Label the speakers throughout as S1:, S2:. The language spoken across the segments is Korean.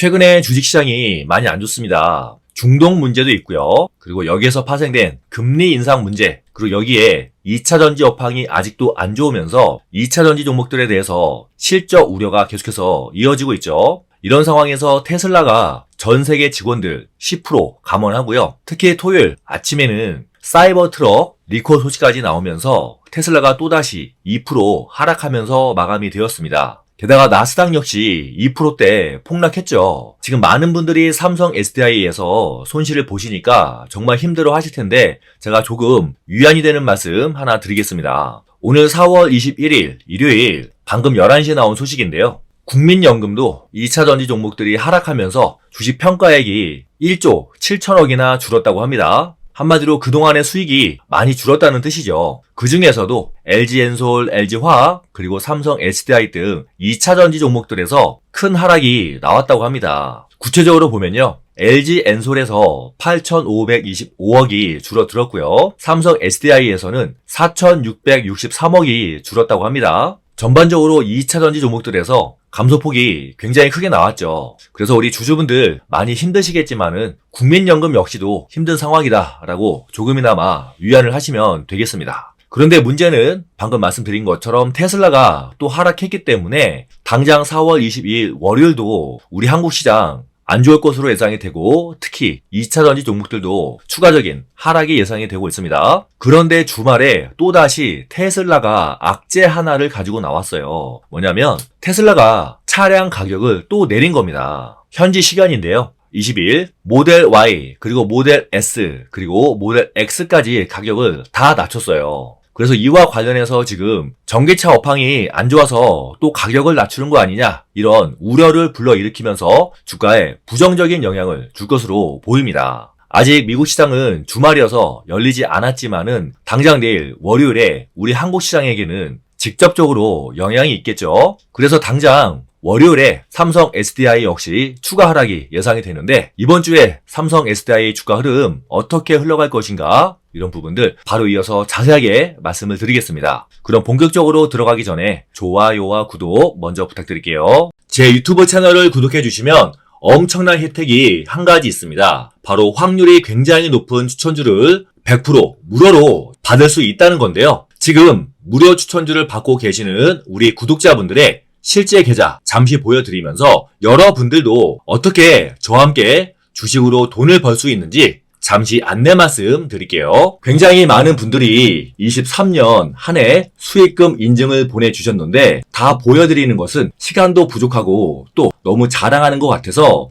S1: 최근에 주식시장이 많이 안 좋습니다. 중동 문제도 있고요. 그리고 여기에서 파생된 금리 인상 문제, 그리고 여기에 2차 전지 업황이 아직도 안 좋으면서 2차 전지 종목들에 대해서 실적 우려가 계속해서 이어지고 있죠. 이런 상황에서 테슬라가 전 세계 직원들 10% 감원하고요. 특히 토요일 아침에는 사이버 트럭 리콜 소식까지 나오면서 테슬라가 또다시 2% 하락하면서 마감이 되었습니다. 게다가 나스닥 역시 2%대 폭락했죠. 지금 많은 분들이 삼성 SDI에서 손실을 보시니까 정말 힘들어 하실 텐데 제가 조금 위안이 되는 말씀 하나 드리겠습니다. 오늘 4월 21일 일요일 방금 11시에 나온 소식인데요. 국민연금도 2차 전지 종목들이 하락하면서 주식 평가액이 1조 7천억이나 줄었다고 합니다. 한마디로 그동안의 수익이 많이 줄었다는 뜻이죠. 그 중에서도 LG엔솔, LG화학, 그리고 삼성 SDI 등 2차 전지 종목들에서 큰 하락이 나왔다고 합니다. 구체적으로 보면요. LG 엔솔에서 8,525억이 줄어들었고요. 삼성 SDI에서는 4,663억이 줄었다고 합니다. 전반적으로 2차 전지 종목들에서 감소폭이 굉장히 크게 나왔죠. 그래서 우리 주주분들 많이 힘드시겠지만은 국민연금 역시도 힘든 상황이다라고 조금이나마 위안을 하시면 되겠습니다. 그런데 문제는 방금 말씀드린 것처럼 테슬라가 또 하락했기 때문에 당장 4월 22일 월요일도 우리 한국 시장 안 좋을 것으로 예상이 되고 특히 2차 전지 종목들도 추가적인 하락이 예상이 되고 있습니다. 그런데 주말에 또다시 테슬라가 악재 하나를 가지고 나왔어요. 뭐냐면 테슬라가 차량 가격을 또 내린 겁니다. 현지 시간인데요. 20일 모델 Y 그리고 모델 S 그리고 모델 X까지 가격을 다 낮췄어요. 그래서 이와 관련해서 지금 전기차 업황이 안 좋아서 또 가격을 낮추는 거 아니냐 이런 우려를 불러일으키면서 주가에 부정적인 영향을 줄 것으로 보입니다. 아직 미국 시장은 주말이어서 열리지 않았지만은 당장 내일 월요일에 우리 한국 시장에게는 직접적으로 영향이 있겠죠. 그래서 당장 월요일에 삼성 SDI 역시 추가 하락이 예상이 되는데 이번 주에 삼성 SDI 주가 흐름 어떻게 흘러갈 것인가 이런 부분들 바로 이어서 자세하게 말씀을 드리겠습니다. 그럼 본격적으로 들어가기 전에 좋아요와 구독 먼저 부탁드릴게요. 제 유튜브 채널을 구독해 주시면 엄청난 혜택이 한 가지 있습니다. 바로 확률이 굉장히 높은 추천주를 100% 무료로 받을 수 있다는 건데요. 지금 무료 추천주를 받고 계시는 우리 구독자분들의 실제 계좌 잠시 보여드리면서 여러분들도 어떻게 저와 함께 주식으로 돈을 벌 수 있는지 잠시 안내 말씀 드릴게요. 굉장히 많은 분들이 23년 한 해 수익금 인증을 보내주셨는데 다 보여드리는 것은 시간도 부족하고 또 너무 자랑하는 것 같아서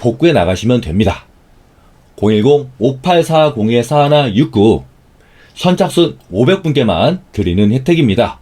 S1: 복구해 나가시면 됩니다. 010-5840-4169 선착순 500분께만 드리는 혜택입니다.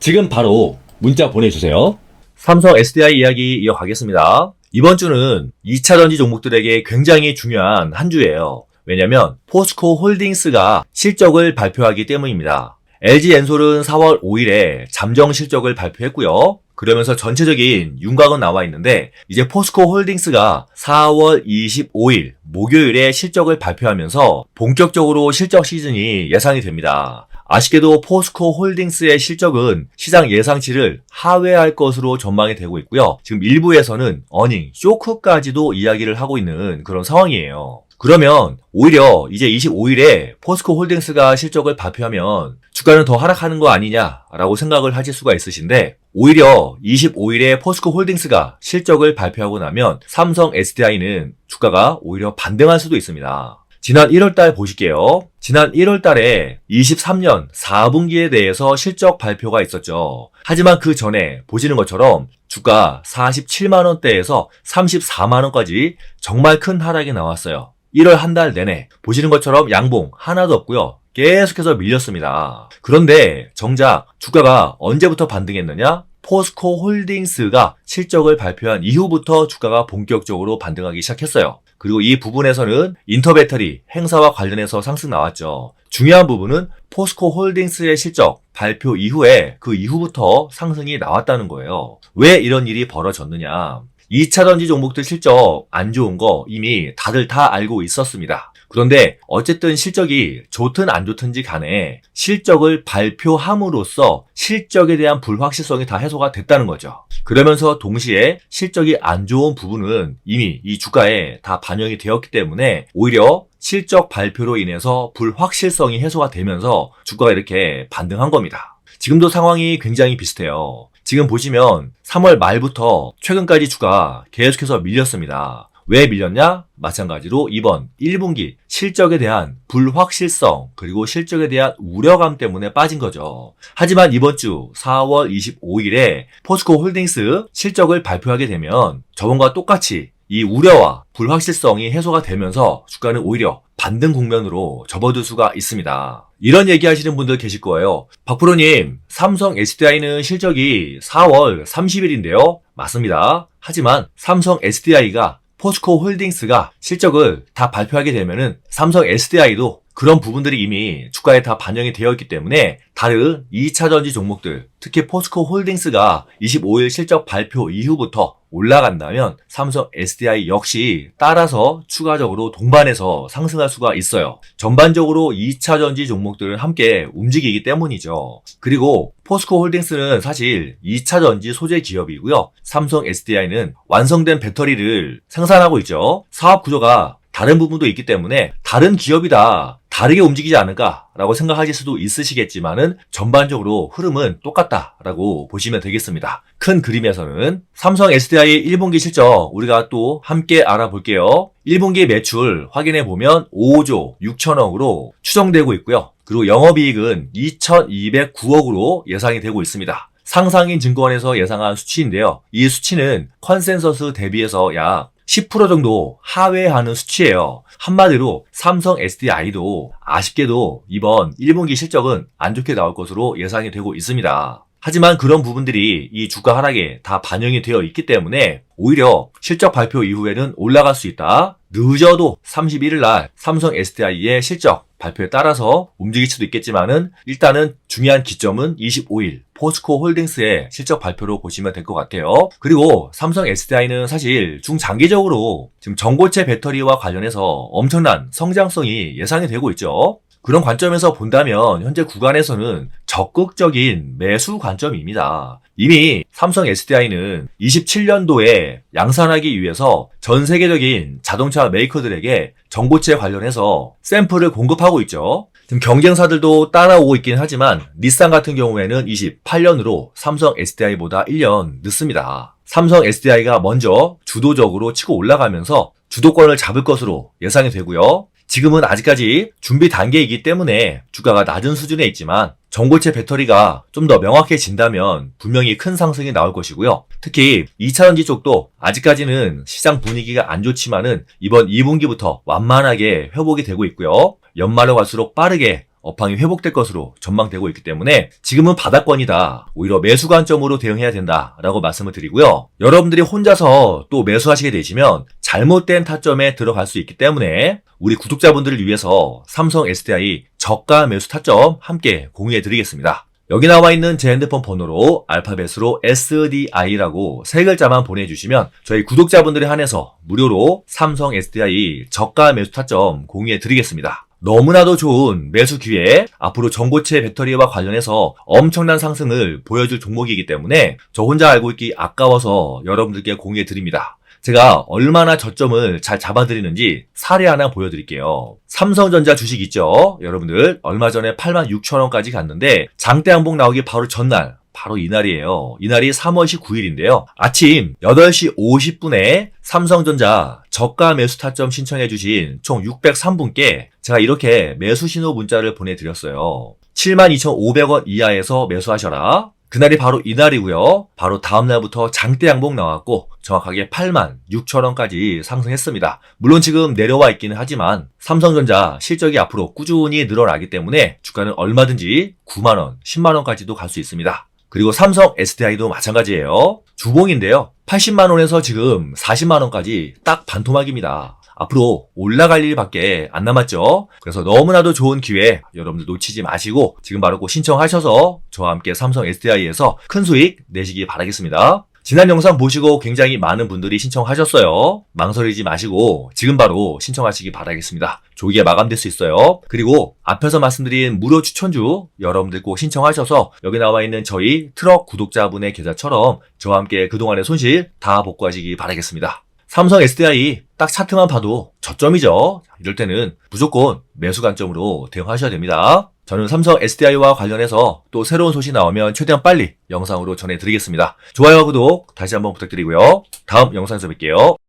S1: 지금 바로 문자 보내주세요. 삼성 SDI 이야기 이어가겠습니다. 이번 주는 2차 전지 종목들에게 굉장히 중요한 한 주예요. 왜냐면 포스코 홀딩스가 실적을 발표하기 때문입니다. LG 엔솔은 4월 5일에 잠정 실적을 발표했고요. 그러면서 전체적인 윤곽은 나와 있는데 이제 포스코 홀딩스가 4월 25일 목요일에 실적을 발표하면서 본격적으로 실적 시즌이 예상이 됩니다. 아쉽게도 포스코 홀딩스의 실적은 시장 예상치를 하회할 것으로 전망이 되고 있고요. 지금 일부에서는 어닝, 쇼크까지도 이야기를 하고 있는 그런 상황이에요. 그러면 오히려 이제 25일에 포스코 홀딩스가 실적을 발표하면 주가는 더 하락하는 거 아니냐라고 생각을 하실 수가 있으신데 오히려 25일에 포스코 홀딩스가 실적을 발표하고 나면 삼성 SDI는 주가가 오히려 반등할 수도 있습니다. 지난 1월달 보실게요. 지난 1월달에 23년 4분기에 대해서 실적 발표가 있었죠. 하지만 그 전에 보시는 것처럼 주가 47만 원대에서 34만 원까지 정말 큰 하락이 나왔어요. 1월 한 달 내내 보시는 것처럼 양봉 하나도 없고요. 계속해서 밀렸습니다. 그런데 정작 주가가 언제부터 반등했느냐? 포스코 홀딩스가 실적을 발표한 이후부터 주가가 본격적으로 반등하기 시작했어요. 그리고 이 부분에서는 인터배터리 행사와 관련해서 상승 나왔죠. 중요한 부분은 포스코 홀딩스의 실적 발표 이후에 그 이후부터 상승이 나왔다는 거예요. 왜 이런 일이 벌어졌느냐? 2차 전지 종목들 실적 안 좋은 거 이미 다들 다 알고 있었습니다. 그런데 어쨌든 실적이 좋든 안 좋든지 간에 실적을 발표함으로써 실적에 대한 불확실성이 다 해소가 됐다는 거죠. 그러면서 동시에 실적이 안 좋은 부분은 이미 이 주가에 다 반영이 되었기 때문에 오히려 실적 발표로 인해서 불확실성이 해소가 되면서 주가가 이렇게 반등한 겁니다. 지금도 상황이 굉장히 비슷해요. 지금 보시면 3월 말부터 최근까지 주가 계속해서 밀렸습니다. 왜 밀렸냐? 마찬가지로 이번 1분기 실적에 대한 불확실성 그리고 실적에 대한 우려감 때문에 빠진 거죠. 하지만 이번 주 4월 25일에 포스코 홀딩스 실적을 발표하게 되면 저번과 똑같이 이 우려와 불확실성이 해소가 되면서 주가는 오히려 반등 국면으로 접어들 수가 있습니다. 이런 얘기 하시는 분들 계실 거예요. 박프로님, 삼성 SDI는 실적이 4월 30일인데요? 맞습니다. 하지만 삼성 SDI가 포스코 홀딩스가 실적을 다 발표하게 되면은 삼성 SDI도 그런 부분들이 이미 주가에 다 반영이 되어 있기 때문에 다른 2차 전지 종목들, 특히 포스코 홀딩스가 25일 실적 발표 이후부터 올라간다면 삼성 SDI 역시 따라서 추가적으로 동반해서 상승할 수가 있어요. 전반적으로 2차 전지 종목들은 함께 움직이기 때문이죠. 그리고 포스코 홀딩스는 사실 2차 전지 소재 기업이고요. 삼성 SDI는 완성된 배터리를 생산하고 있죠. 사업 구조가 다른 부분도 있기 때문에 다른 기업이다. 다르게 움직이지 않을까라고 생각하실 수도 있으시겠지만은 전반적으로 흐름은 똑같다라고 보시면 되겠습니다. 큰 그림에서는 삼성 SDI 1분기 실적 우리가 또 함께 알아볼게요. 1분기 매출 확인해 보면 5조 6천억으로 추정되고 있고요. 그리고 영업이익은 2,209억으로 예상이 되고 있습니다. 상상인 증권에서 예상한 수치인데요. 이 수치는 컨센서스 대비해서 약 10% 정도 하회하는 수치예요. 한마디로 삼성 SDI도 아쉽게도 이번 1분기 실적은 안 좋게 나올 것으로 예상이 되고 있습니다. 하지만 그런 부분들이 이 주가 하락에 다 반영이 되어 있기 때문에 오히려 실적 발표 이후에는 올라갈 수 있다. 늦어도 31일 날 삼성 SDI의 실적 발표에 따라서 움직일 수도 있겠지만은 일단은 중요한 기점은 25일 포스코 홀딩스의 실적 발표로 보시면 될 것 같아요. 그리고 삼성 SDI는 사실 중장기적으로 지금 전고체 배터리와 관련해서 엄청난 성장성이 예상이 되고 있죠. 그런 관점에서 본다면 현재 구간에서는 적극적인 매수 관점입니다. 이미 삼성 SDI는 27년도에 양산하기 위해서 전 세계적인 자동차 메이커들에게 전고체 관련해서 샘플을 공급하고 있죠. 지금 경쟁사들도 따라오고 있긴 하지만 닛산 같은 경우에는 28년으로 삼성 SDI보다 1년 늦습니다. 삼성 SDI가 먼저 주도적으로 치고 올라가면서 주도권을 잡을 것으로 예상이 되고요. 지금은 아직까지 준비 단계이기 때문에 주가가 낮은 수준에 있지만 전고체 배터리가 좀 더 명확해진다면 분명히 큰 상승이 나올 것이고요. 특히 2차전지 쪽도 아직까지는 시장 분위기가 안 좋지만은 이번 2분기부터 완만하게 회복이 되고 있고요. 연말로 갈수록 빠르게 업황이 회복될 것으로 전망되고 있기 때문에 지금은 바닥권이다. 오히려 매수 관점으로 대응해야 된다라고 말씀을 드리고요. 여러분들이 혼자서 또 매수하시게 되시면 잘못된 타점에 들어갈 수 있기 때문에 우리 구독자분들을 위해서 삼성 SDI 저가 매수 타점 함께 공유해 드리겠습니다. 여기 나와 있는 제 핸드폰 번호로 알파벳으로 SDI라고 세 글자만 보내주시면 저희 구독자분들에 한해서 무료로 삼성 SDI 저가 매수 타점 공유해 드리겠습니다. 너무나도 좋은 매수 기회, 앞으로 전고체 배터리와 관련해서 엄청난 상승을 보여줄 종목이기 때문에 저 혼자 알고 있기 아까워서 여러분들께 공유해 드립니다. 제가 얼마나 저점을 잘 잡아드리는지 사례 하나 보여드릴게요. 삼성전자 주식 있죠? 여러분들 얼마 전에 8만 6천 원까지 갔는데 장대 항복 나오기 바로 전날 바로 이날이에요. 이날이 3월 19일인데요. 아침 8시 50분에 삼성전자 저가 매수 타점 신청해 주신 총 603분께 제가 이렇게 매수 신호 문자를 보내드렸어요. 72,500원 이하에서 매수하셔라. 그날이 바로 이날이고요. 바로 다음날부터 장대 양봉 나왔고 정확하게 8만 6천 원까지 상승했습니다. 물론 지금 내려와 있기는 하지만 삼성전자 실적이 앞으로 꾸준히 늘어나기 때문에 주가는 얼마든지 9만 원, 10만 원까지도 갈 수 있습니다. 그리고 삼성 SDI도 마찬가지예요. 주봉인데요. 80만 원에서 지금 40만 원까지 딱 반토막입니다. 앞으로 올라갈 일밖에 안 남았죠. 그래서 너무나도 좋은 기회 여러분들 놓치지 마시고 지금 바로 꼭 신청하셔서 저와 함께 삼성 SDI에서 큰 수익 내시기 바라겠습니다. 지난 영상 보시고 굉장히 많은 분들이 신청하셨어요. 망설이지 마시고 지금 바로 신청하시기 바라겠습니다. 조기에 마감될 수 있어요. 그리고 앞에서 말씀드린 무료 추천주 여러분들 꼭 신청하셔서 여기 나와 있는 저희 트럭 구독자분의 계좌처럼 저와 함께 그동안의 손실 다 복구하시기 바라겠습니다. 삼성 SDI 딱 차트만 봐도 저점이죠. 이럴 때는 무조건 매수 관점으로 대응하셔야 됩니다. 저는 삼성 SDI와 관련해서 또 새로운 소식 나오면 최대한 빨리 영상으로 전해드리겠습니다. 좋아요와 구독 다시 한번 부탁드리고요. 다음 영상에서 뵐게요.